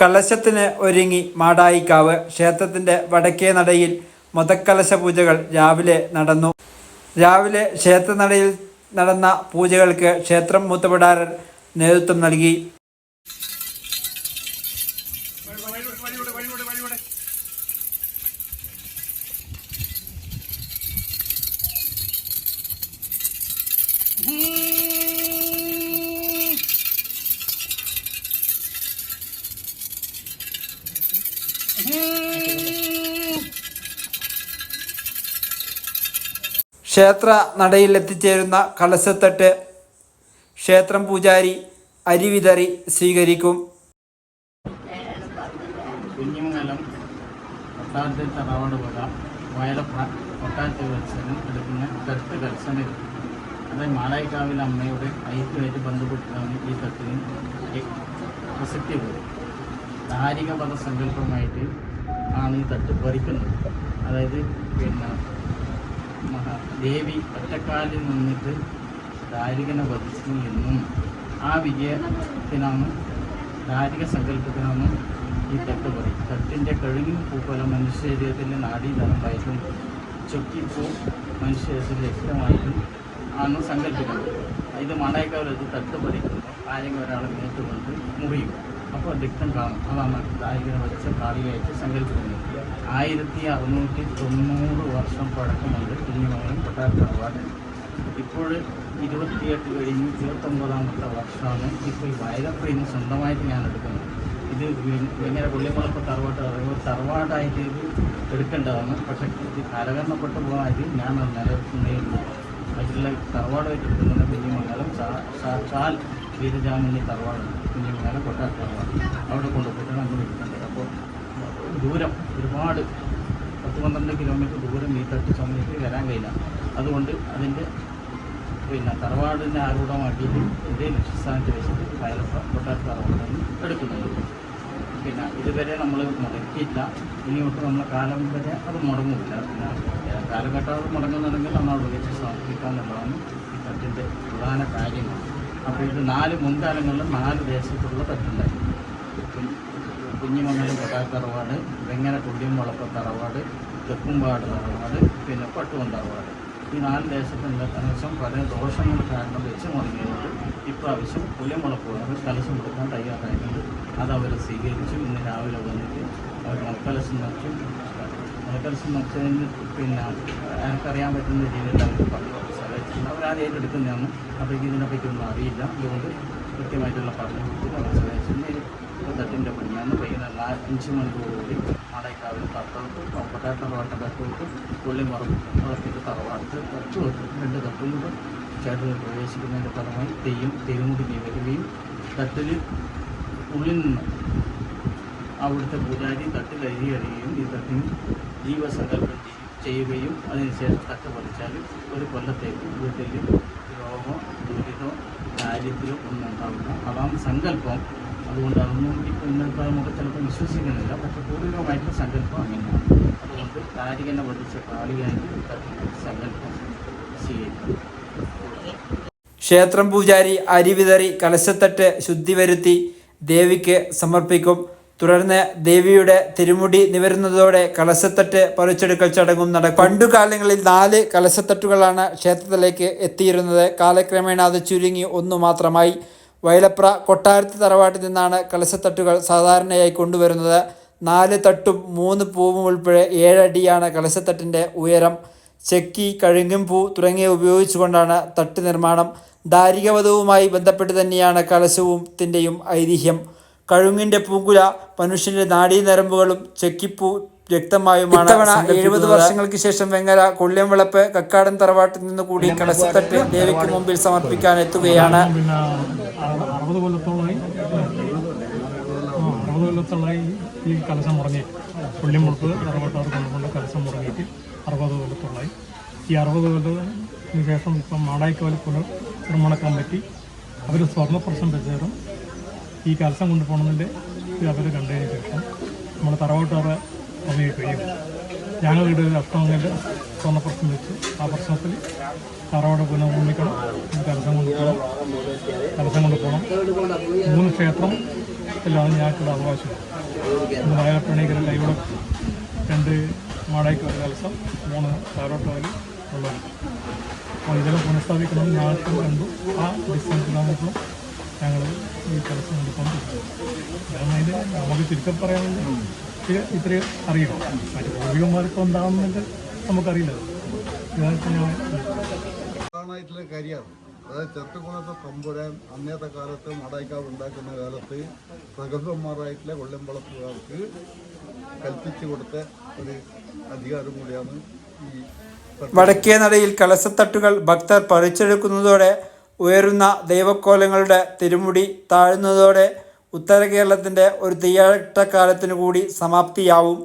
കലശത്തിന് ഒരുങ്ങി മാടായിക്കാവ് ക്ഷേത്രത്തിന്റെ വടക്കേ നടയിൽ മതക്കലശ പൂജകൾ രാവിലെ നടന്നു. രാവിലെ ക്ഷേത്രനടയിൽ നടന്ന പൂജകൾക്ക് ക്ഷേത്രം മൂത്തപിടാരൻ നേതൃത്വം നൽകി. ക്ഷേത്ര നടയിൽ എത്തിച്ചേരുന്ന കലശത്തട്ട് ക്ഷേത്രം പൂജാരി അരി വിതറി സ്വീകരിക്കും. കുഞ്ഞുമംഗലം മാളായിക്കാവിലെ അമ്മയുടെ ഐക്യമായിട്ട് ബന്ധപ്പെട്ടിട്ടാണ് ഈ തട്ടിന് പ്രസക്തി പോയത് ധാരിക പദസങ്കല്പമായിട്ട് ആണ് ഈ തട്ട് പറിക്കുന്നത് അതായത് പിന്നെ മഹാ ദേവി ഒറ്റക്കാലിൽ നിന്നിട്ട് ദാരികനെ വധിച്ചു എന്നും ആ വിജയത്തിനാണ് ദാരിക സങ്കല്പത്തിനാണ് ഈ തട്ട് പറയും തട്ടിന്റെ കഴുകിൻ പൂപ്പല മനുഷ്യ ശരീരത്തിന്റെ നാഡീധനമായിട്ടും ചൊക്കിപ്പൂ മനുഷ്യ ശരീരത്തിൽ രക്തമായിട്ടും ആണ് സങ്കല്പിക്കുന്നത്. ഇത് മണയക്കാലത്ത് തട്ട് പറിക്കുമ്പോൾ ആരെങ്കിലും ഒരാളെ മേത്തുകൊണ്ട് മുറിയും. അപ്പോൾ രക്തം കാണും. അതാണ് ദാരികനെ വധിച്ച കാളിയായിട്ട് സങ്കല്പിക്കുന്നത്. ആയിരത്തി അറുന്നൂറ്റി തൊണ്ണൂറ് വർഷം പഴക്കമുണ്ട് കുഞ്ഞുമംഗലം കൊട്ടാരത്തറവാട് ഇപ്പോൾ ഇരുപത്തിയെട്ട് കഴിഞ്ഞ് ഇരുപത്തൊമ്പതാമത്തെ വർഷമാണ് ഇപ്പോൾ ഈ വയലപ്പുഴയിൽ സ്വന്തമായിട്ട് ഞാൻ എടുക്കുന്നത്. ഇത് ഇങ്ങനെ പുള്ളിമുളപ്പ് തറവാട്ട് പറയുമ്പോൾ തറവാടായിട്ട് ഇത് എടുക്കേണ്ടതാണ്. പക്ഷേ ഇത് കരകരണപ്പെട്ട് പോകാനായിട്ട് ഞാൻ അത് നിലനിർത്തുന്നേ ഉള്ളൂ മറ്റുള്ള തറവാടായിട്ട് എടുക്കുന്നത് കുഞ്ഞുമംഗലം സാക്ഷാൽ വീരജാമിനി തറവാട് കുഞ്ഞുമംഗലം കൊട്ടാര തറവാട്. അവിടെ കൊണ്ടുപോയിട്ടാണ് നമ്മൾ എടുക്കേണ്ടത്. അപ്പോൾ ദൂരം ഒരുപാട് പത്ത് പന്ത്രണ്ട് കിലോമീറ്റർ ദൂരം ഈ തട്ട് സമയത്ത് വരാൻ കഴിയില്ല. അതുകൊണ്ട് അതിന്റെ പിന്നെ തറവാടിനെ ആരൂഢമാക്കിയിട്ട് ഇതേ ലക്ഷ്യസ്ഥാനത്ത് വെച്ചിട്ട് വയലപ്പ കൊട്ടാര തറവാടാണ് എടുക്കുന്നത് പിന്നെ ഇതുവരെ നമ്മൾ മുടക്കിയില്ല ഇനി തൊട്ട് നമ്മളെ കാലം വരെ അത് മുടങ്ങില്ല പിന്നെ കാലഘട്ടം മുടങ്ങുന്നുണ്ടെങ്കിൽ നമ്മൾ വിളിച്ച് സമർപ്പിക്കുക എന്നുള്ളതാണ് തട്ടിന്റെ പ്രധാന കാര്യങ്ങൾ അപ്പോൾ ഇത് നാല് മുൻകാലങ്ങളിൽ നാല് ദേശത്തുള്ള തട്ടുണ്ടായിരുന്നു കുഞ്ഞ് കുഞ്ഞിമംഗലം കൊട്ടാര തറവാട് വെങ്ങര കുടിയും വളപ്പ തറവാട് തെക്കുംപാട് തറവാട് പിന്നെ പട്ടുവം തറവാട്. ഈ നാല് ദേശത്തിന്റെ കലശം പല ദോഷങ്ങൾ കാരണം വെച്ച് മുടങ്ങിയതുകൊണ്ട് ഇപ്രാവശ്യം പുലിമുളപ്പ് കലശം കൊടുക്കാൻ തയ്യാറായിട്ടുണ്ട്. അത് അവർ സ്വീകരിച്ചു. ഇന്ന് രാവിലെ വന്നിട്ട് അവർ മുളക്കലശം നിറച്ചു മുളക്കലശം നിറച്ചതിന് പിന്നെ എനിക്കറിയാൻ പറ്റുന്ന രീതിയിൽ അവർ പറഞ്ഞു. സഹായിച്ചിട്ടുണ്ട്. അവർ ആദ്യമായിട്ട് എടുക്കുന്നതാണ് അപ്പോഴേക്കും ഇതിനെപ്പറ്റി ഒന്നും അറിയില്ല. അതുകൊണ്ട് കൃത്യമായിട്ടുള്ള പറഞ്ഞു കൊടുത്തിട്ട് അവർ സഹായിച്ചു തട്ടിന്റെ പണിയാണ്. വൈകുന്നേരം അഞ്ച് മണിക്കൂറുകൂടി മാടേക്കാവിൽ തട്ടോട്ട് കൊട്ടാട്ട വാട്ട തട്ടോട്ട് പുള്ളിമുറം തറവാട്ട് തട്ട് വെക്കും. രണ്ട് തട്ടുകൊണ്ട് ചേട്ടന് പ്രവേശിക്കുന്നതിന്റെ ഫലമായി തെയ്യം തെരുമുടി നിവരുകയും തട്ടിൽ ഉള്ളിൽ നിന്ന് അവിടുത്തെ പൂജാരി തട്ടിൽ അരി അറിയുകയും ഈ തട്ടിന് ജീവസങ്കല്പം ചെയ്യുകയും അതിനുശേഷം തട്ട് പറിച്ചാൽ ഒരു കൊല്ലത്തേക്ക് വീട്ടിൽ രോഗമോ ദുരിതമോ ദാരിദ്ര്യമോ ഒന്നും ഉണ്ടാവില്ല. അതാണ് സങ്കല്പം. അതുകൊണ്ട് അതൊന്നും ഇപ്പോൾ ഇന്നത്തെ നമുക്ക് ചിലപ്പോൾ വിശ്വസിക്കുന്നില്ല. പക്ഷെ പൂർവികമായിട്ടുള്ള സങ്കല്പം അങ്ങനെയാണ്. അതുകൊണ്ട് കാരികനെ വധിച്ച കാളിയായിട്ട് സങ്കല്പം സ്വീകരിക്കും. ക്ഷേത്രം പൂജാരി അരി വിതറി കലശത്തട്ട് ശുദ്ധി വരുത്തി ദേവിക്ക് സമർപ്പിക്കും. തുടർന്ന് ദേവിയുടെ തിരുമുടി നിവരുന്നതോടെ കലശത്തട്ട് പറിച്ചെടുക്കൽ ചടങ്ങും നടക്കും. പണ്ടുകാലങ്ങളിൽ നാല് കലശത്തട്ടുകളാണ് ക്ഷേത്രത്തിലേക്ക് എത്തിയിരുന്നത്. കാലക്രമേണ അത് ചുരുങ്ങി ഒന്നു മാത്രമായി. വയലപ്ര കൊട്ടാരത്തി തറവാട്ടിൽ നിന്നാണ് കലശത്തട്ടുകൾ സാധാരണയായി കൊണ്ടുവരുന്നത്. നാല് തട്ടും മൂന്ന് പൂവും ഉൾപ്പെടെ ഏഴടിയാണ് കലശത്തട്ടിന്റെ ഉയരം. ചെക്കി കഴുങ്ങും പൂ തുടങ്ങിയ ഉപയോഗിച്ചുകൊണ്ടാണ് തട്ട് നിർമ്മാണം. ദാരികവധവുമായി ബന്ധപ്പെട്ട് തന്നെയാണ് കലശവും ത്തിന്റെയും ഐതിഹ്യം. കഴുങ്ങിന്റെ പൂങ്കുല മനുഷ്യന്റെ നാഡീനരമ്പുകളും ചെക്കിപ്പൂ വ്യക്തമായുമാണ് എഴുപത് വർഷങ്ങൾക്ക് ശേഷം വെങ്ങര കൊള്ളിയംവിളപ്പ് കക്കാടൻ തറവാട്ടിൽ നിന്ന് കൂടി കലശത്തട്ട് ദേവിക്ക് മുമ്പിൽ സമർപ്പിക്കാൻ എത്തുകയാണ്. അറുപത് കൊല്ലത്തോളമായി. ആ, അറുപത് കൊല്ലത്തോളമായി ഈ കലശം മുടങ്ങിയിട്ട് പുള്ളിമുളപ്പ് തറവാട്ടാർ കൊണ്ടുകൊണ്ട് കലശം മുടങ്ങിയിട്ട് അറുപത് കൊല്ലത്തോളമായി. ഈ അറുപത് കൊല്ലത്തിന് ശേഷം ഇപ്പം മാടായിക്കോല പുനർ നിർമ്മാണ കമ്മിറ്റി അവർ സ്വർണ പ്രശ്നം വെച്ചേരും ഈ കലസം കൊണ്ടുപോകണമെന്നിന്റെ അവർ കണ്ടതിന് ശേഷം നമ്മൾ തറവാട്ടോറെ സമയം കഴിയും ഞങ്ങളുടെ ഒരു അഷ്ടമംഗലിൽ സ്വർണ പ്രശ്നം വെച്ച് ആ പ്രശ്നത്തിൽ തറവാട് പുനർനിർമ്മിക്കണം. കലശം കൊണ്ടുപോകണം കലസം കൊണ്ടുപോകണം മൂന്ന് ക്ഷേത്രം എല്ലാം ഞങ്ങൾക്കുള്ള അവകാശം ഒന്ന് വയലപ്പണിക്കര കൈവിടെ രണ്ട് മാടായിക്ക് ഒരു കലസം മൂന്ന് താരോട്ടോയിൽ ഉള്ളത്. അപ്പോൾ ഇതെല്ലാം പുനഃസ്ഥാപിക്കണം. ഞങ്ങൾക്ക് കണ്ടു. ആ ഡിസ്റ്റൻസിലാണ് ഞങ്ങൾ ഈ കലസം കൊണ്ടുപോകാൻ പറ്റും കാരണം നമുക്ക് ചുരുക്കം ഇത് ഇത്രയും അറിയണം. മറ്റു പൂർവികന്മാർക്ക് ഉണ്ടാകുന്നുണ്ട് നമുക്കറിയില്ല. കാര്യമാണ് അതായത് ചെറുക്കുളത്തെ തമ്പുരാൻ അന്നത്തെ കാലത്ത് മടായിക്കാവ് ഉണ്ടാക്കുന്ന കാലത്ത് പ്രഗത്ഭന്മാരായിട്ടുള്ള കൊല്ലമ്പളത്തുകാർക്ക് കൽപ്പിച്ചു കൊടുത്ത ഒരു അധികാരം കൂടിയാണ് ഈ വടക്കേ നടയിൽ കലശത്തട്ടുകൾ ഭക്തർ പറിച്ചെടുക്കുന്നതോടെ ഉയരുന്ന ദൈവക്കോലങ്ങളുടെ തിരുമുടി താഴുന്നതോടെ ഉത്തര കേരളത്തിന്റെ ഒരു തീയാട്ടക്കാലത്തിനു കൂടി സമാപ്തിയാവും.